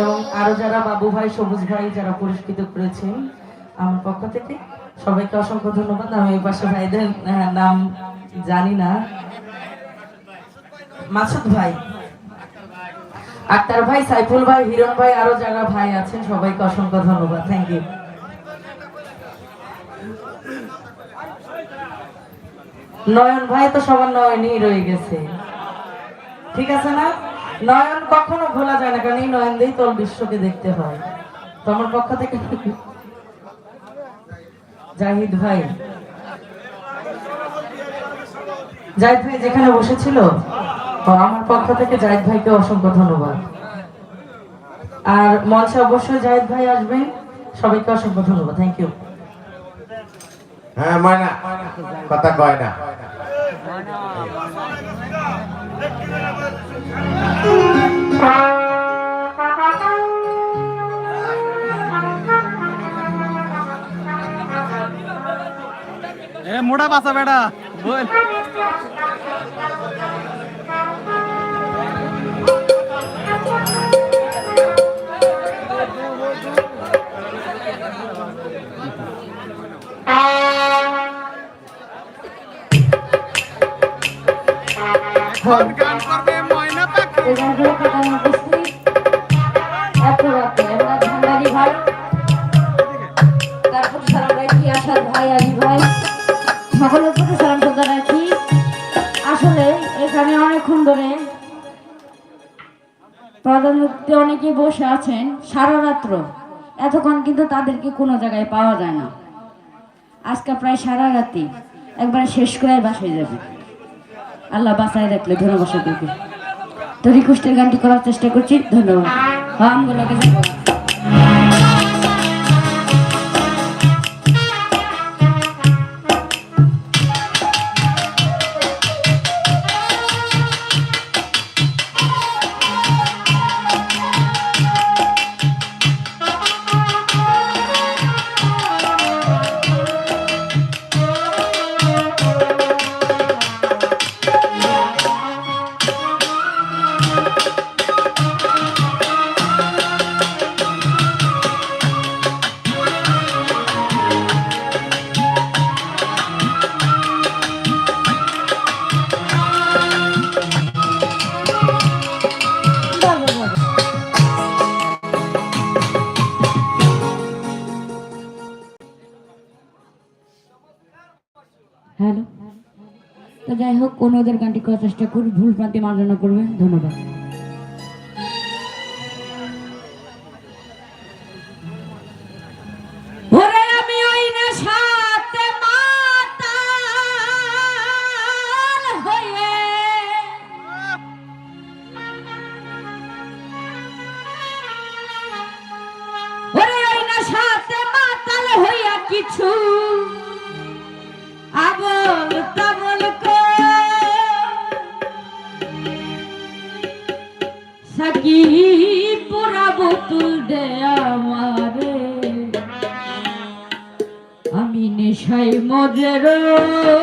এবং আরও যারা বাবু ভাই, সবুজ ভাই যারা পুরস্কৃত করেছেন, আমার পক্ষ থেকে সবাইকে অসংখ্য ধন্যবাদ। আমি পাশে ভাইদের নাম জানি না। মাসুদ ভাই, আক্তার ভাই, সাইফুল ভাই, হিরণ ভাই, আরও যারা ভাই আছেন, সবাইকে অসংখ্য ধন্যবাদ। থ্যাংক ইউ নয়ন ভাই তো সবার নয়নই রয়ে গেছে। ঠিক আছে না? নয়ন কখনো ভোলা যায় না কারণ এই নয়ন দিয়েই তোর বিশ্বকে দেখতে হয়। তো আমার পক্ষ থেকে জাহিদ ভাই। জাহিদ ভাই যেখানে বসেছিল? আমার পক্ষ থেকে জাহিদ ভাইকে অসংখ্য ধন্যবাদ। আর মঞ্চে অবশ্যই জাহিদ ভাই আসবেন। সবাইকে অসংখ্য ধন্যবাদ। থ্যাংক ইউ হ্যাঁ ময়না। কথা কয় না। পাসা বেটা বল। গান করবে ময়না পাখি। প্রধানমন্ত্রী অনেকে বসে আছেন সারা রাত্র। এতক্ষণ কিন্তু তাদেরকে কোনো জায়গায় পাওয়া যায় না। আজকে প্রায় সারা রাতি একবার শেষ করে বাসায় যাবে। আল্লাহ বাসায় রাখলে ধন্যবাদ তো রিকোয়েস্টের গানটি করার চেষ্টা করছি। ধন্যবাদ। আমগুলোকে তো যাই হোক, অন্যদের গানটি করার চেষ্টা করি ভুল প্রান্তি মার্জনা করবেন। ধন্যবাদ। ওরে আমি নেশাই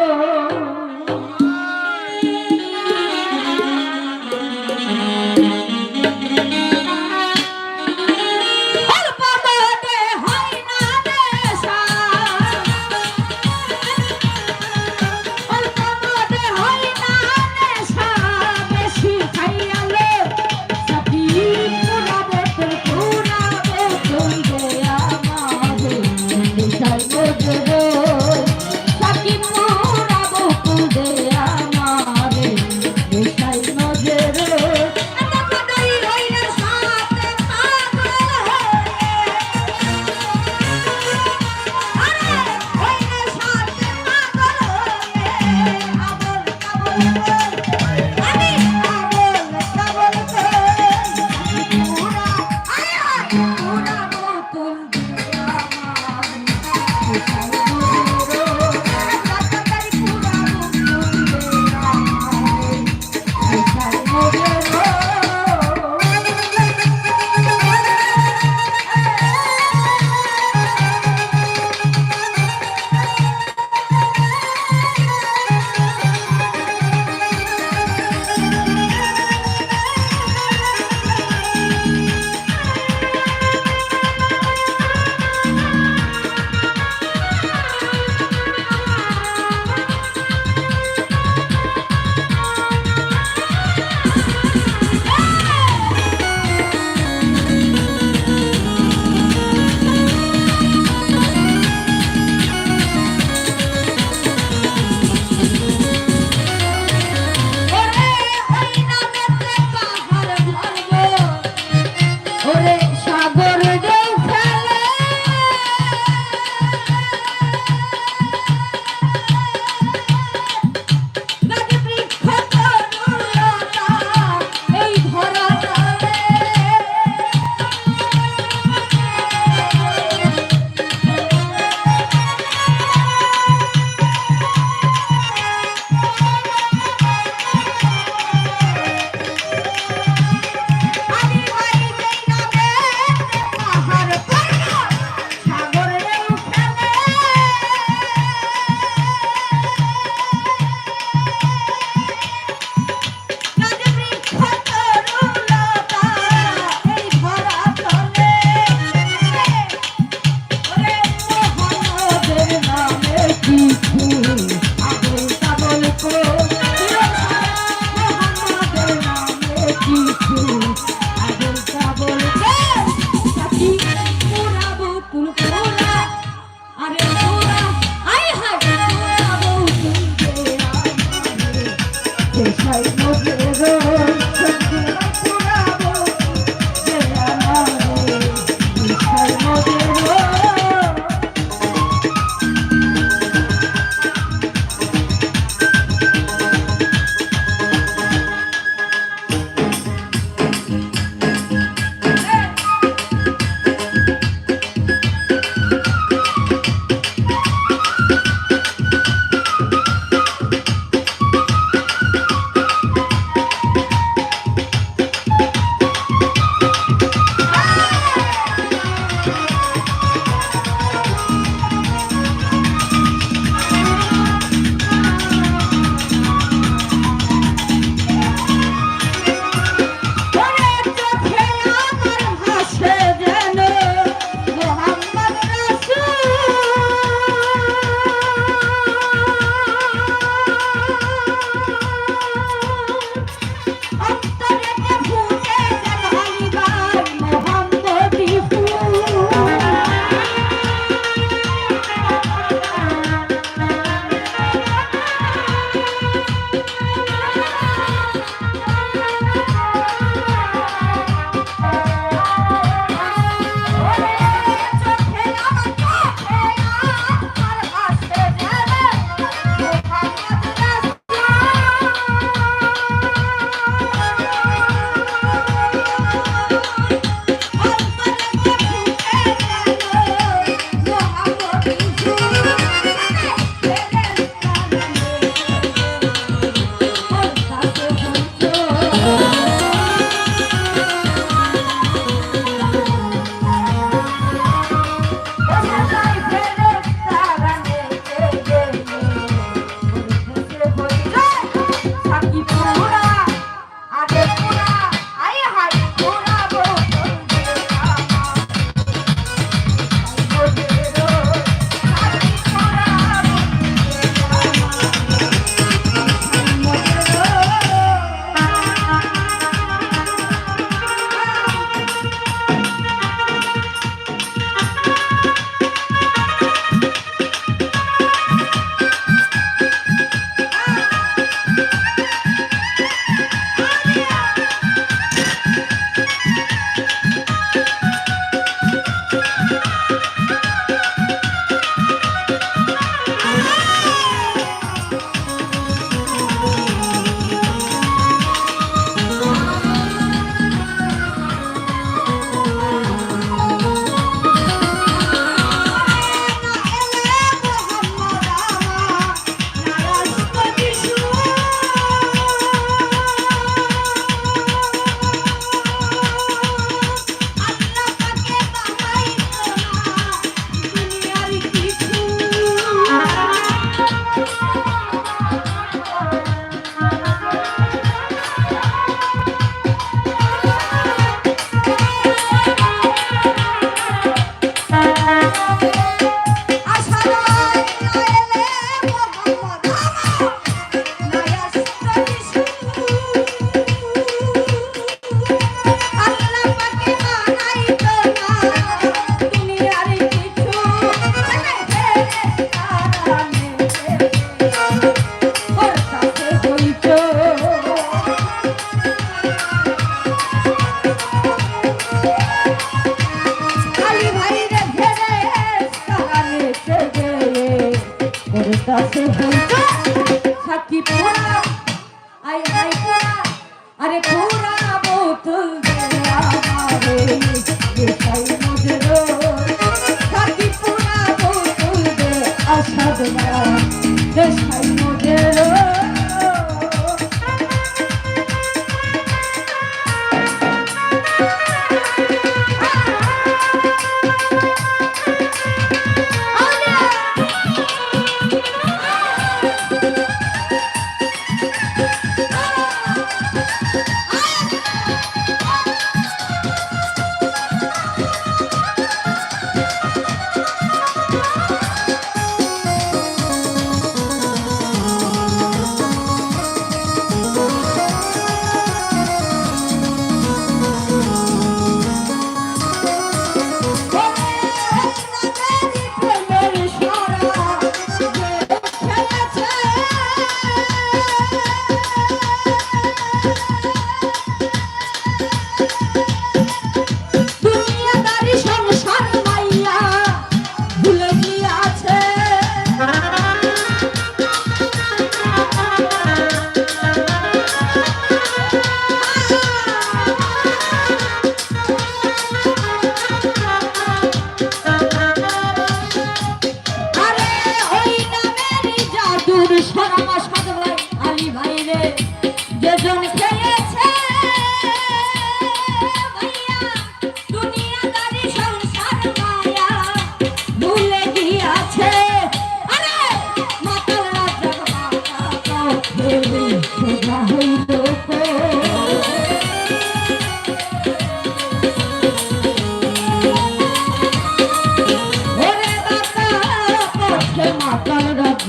মজের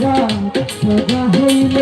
সোজা হইল।